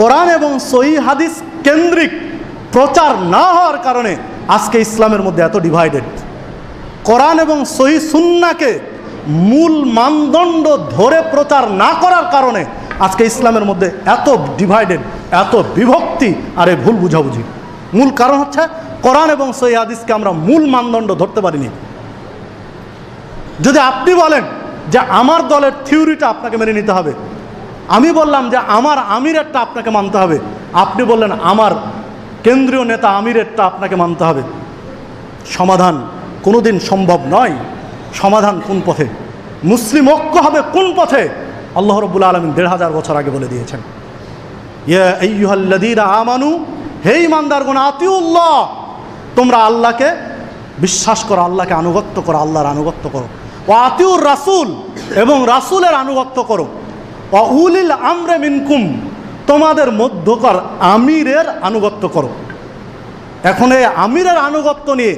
কোরআন এবং সহি হাদিস কেন্দ্রিক প্রচার না হওয়ার কারণে আজকে ইসলামের মধ্যে এত ডিভাইডেড কোরআন এবং সহি সুন্নাকে মূল মানদণ্ড ধরে প্রচার না করার কারণে আজকে ইসলামের মধ্যে এত ডিভাইডেড এত বিভক্তি আর এই ভুল বুঝাবুঝি। মূল কারণ হচ্ছে কোরআন এবং সহি হাদিসকে আমরা মূল মানদণ্ড ধরতে পারিনি। যদি আপনি বলেন যে আমার দলের থিওরিটা আপনাকে মেনে নিতে হবে আমি বললাম যে আমার আমিরেরটা আপনাকে মানতে হবে। আপনি বললেন, আমার কেন্দ্রীয় নেতা আমিরেরটা আপনাকে মানতে হবে। সমাধান কোনোদিন সম্ভব নয়। সমাধান কোন পথে? মুসলিম ঐক্য হবে কোন পথে? আল্লাহ রব্বুল আলমিন দেড় হাজার বছর আগে বলে দিয়েছেন। আমানু, হে ইমানদারগণ আতিউল্লাহ, তোমরা আল্লাহকে বিশ্বাস করো, আল্লাহকে আনুগত্য করো, আল্লাহর আনুগত্য করো। ও আতিউর রাসূল এবং রাসূলের আনুগত্য করো। ও উলিল আমরে মিনকুম, তোমাদের মধ্যকার আমিরের আনুগত্য করো। এখন এই আমিরের আনুগত্য নিয়ে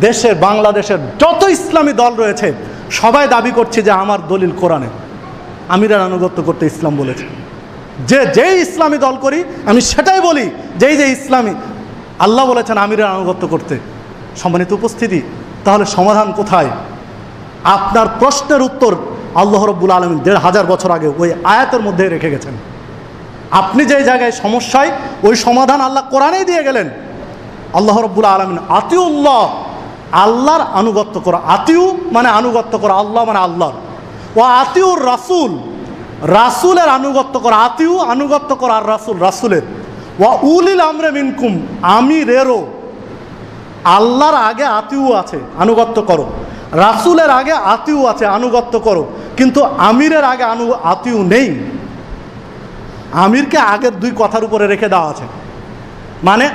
দেশে, বাংলাদেশের যত ইসলামী দল রয়েছে, সবাই দাবি করছে যে আমার দলিল কোরআনে। আমিরের আনুগত্য করতে ইসলাম বলেছে। যে যেই ইসলামী দল করি, আমি সেটাই বলি, যেই যে ইসলামী, আল্লাহ বলেছেন আমিরের আনুগত্য করতে। সম্মানিত উপস্থিতি, তাহলে সমাধান কোথায়? আপনার প্রশ্নের উত্তর আল্লাহ রব্বুল আলমিন দেড় হাজার বছর আগে ওই আয়াতের মধ্যে রেখে গেছেন। আপনি যেই জায়গায় সমস্যায়, ওই সমাধান আল্লাহ কোরআনেই দিয়ে গেলেন। আল্লাহ রব্বুল আলমিন আতিউল্লাহ, আল্লাহর আনুগত্য করা, আতিউ মানে আনুগত্য করা, আল্লাহ মানে আল্লাহর। ও আতিউর রাসুল, রাসুলের আনুগত্য করা, আতিউ আনুগত্য করা আর রাসুল, রাসুলের। ও উলিল আমরে মিনকুম আমিরেরও আল্লাহর আগে আতিউ আছে, আনুগত্য করো। রাসুলের আগে আতিউ আছে, আনুগত্য করো। কিন্তু আমিরের আগে আনু আতিউ নেই। আমিরকে আগের দুই কথার উপরে রেখে দেওয়া আছে। মানে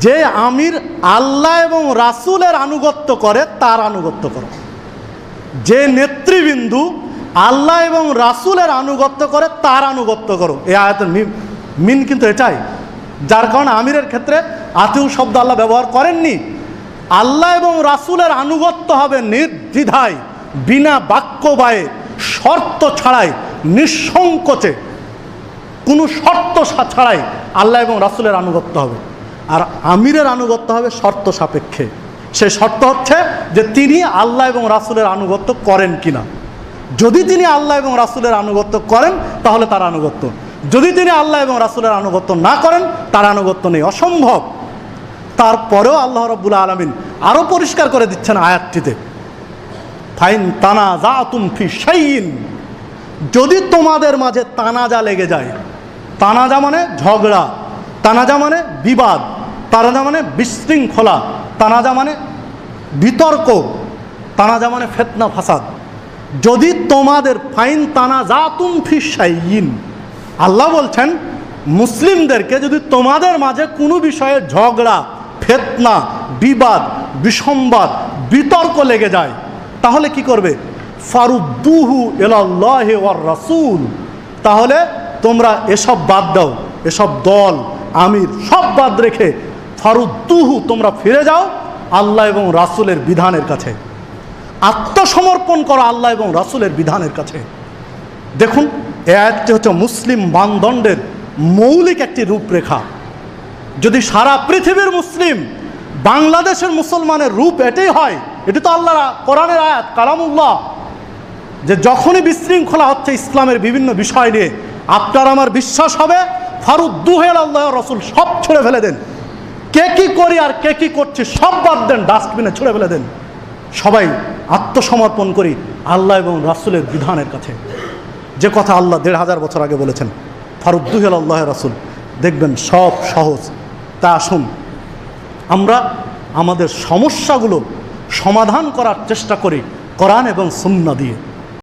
যে আমির আল্লাহ এবং রাসুলের আনুগত্য করে, তার আনুগত্য করো। যে নেতৃবৃন্দু আল্লাহ এবং রাসুলের আনুগত্য করে, তার আনুগত্য করো। এই আয়াতের মিন মিন কিন্তু এটাই। যার কারণে আমিরের ক্ষেত্রে আতিউ শব্দ আল্লাহ ব্যবহার করেননি। আল্লাহ এবং রাসুলের আনুগত্য হবে নির্দ্বিধায়, বিনা বাক্য বায়ে শর্ত ছাড়াই, নিঃসংকোচে, কোনো শর্ত ছাড়াই আল্লাহ এবং রাসুলের আনুগত্য হবে। আর আমিরের আনুগত্য হবে শর্ত সাপেক্ষে। সেই শর্ত হচ্ছে যে তিনি আল্লাহ এবং রাসুলের আনুগত্য করেন কিনা। যদি তিনি আল্লাহ এবং রাসুলের আনুগত্য করেন, তাহলে তার আনুগত্য। যদি তিনি আল্লাহ এবং রাসুলের আনুগত্য না করেন, তার আনুগত্য নেই। অসম্ভব। তারপরেও আল্লাহ রব্বুল আলমিন আরও পরিষ্কার করে দিচ্ছেন আয়াতটিতে। ফাইন তানা যা তুমফি যদি তোমাদের মাঝে তানাজা লেগে যায়, তানাজা মানে ঝগড়া, তানাজা মানে বিবাদ, তানাজা মানে বিশৃঙ্খলা, তানাজা মানে বিতর্ক, তানাজা মানে ফেতনা ফাসাদ। যদি তোমাদের ফাইন তানা যা তুমফি সাইন আল্লাহ বলছেন, মুসলিমদেরকে যদি তোমাদের মাঝে কোনো বিষয়ে ঝগড়া, ফেতনা, বিবাদ, বিসম্বাদ, বিতর্ক লেগে যায় তাহলে কি করবে? ফারুদ্দুহু এলাল্লাহ ওয়ার রাসূল। তাহলে তোমরা এসব বাদ দাও, এসব দল, আমির সব বাদ রেখে ফারুদ্দুহু তোমরা ফিরে যাও আল্লাহ এবং রাসূলের বিধানের কাছে। আত্মসমর্পণ করো আল্লাহ এবং রাসূলের বিধানের কাছে। দেখুন এ আয়াতটি হচ্ছে মুসলিম মানদণ্ডের মৌলিক একটি রূপরেখা। যদি সারা পৃথিবীর মুসলিম, বাংলাদেশের মুসলমানের রূপ এটাই হয় এটি তো আল্লাহ কোরআনের আয়াত, কালামুল্লাহ। যে যখনই বিশৃঙ্খলা হচ্ছে ইসলামের বিভিন্ন বিষয় নিয়ে, আপনার আমার বিশ্বাস হবে ফারুদ্দুহেল আল্লাহ রসুল সব ছুঁড়ে ফেলে দেন। কে কি করি আর কে কি করছি সব বাদ দেন, ডাস্টবিনে ছুঁড়ে ফেলে দেন। সবাই আত্মসমর্পণ করি আল্লাহ এবং রাসুলের বিধানের কাছে। যে কথা আল্লাহ দেড় হাজার বছর আগে বলেছেন ফারুদ্দুহেল আল্লাহ রাসুল, দেখবেন সব সহজ। তা আসুন, আমরা আমাদের সমস্যাগুলো সমাধান করার চেষ্টা করি কোরআন এবং সুন্না দিয়ে।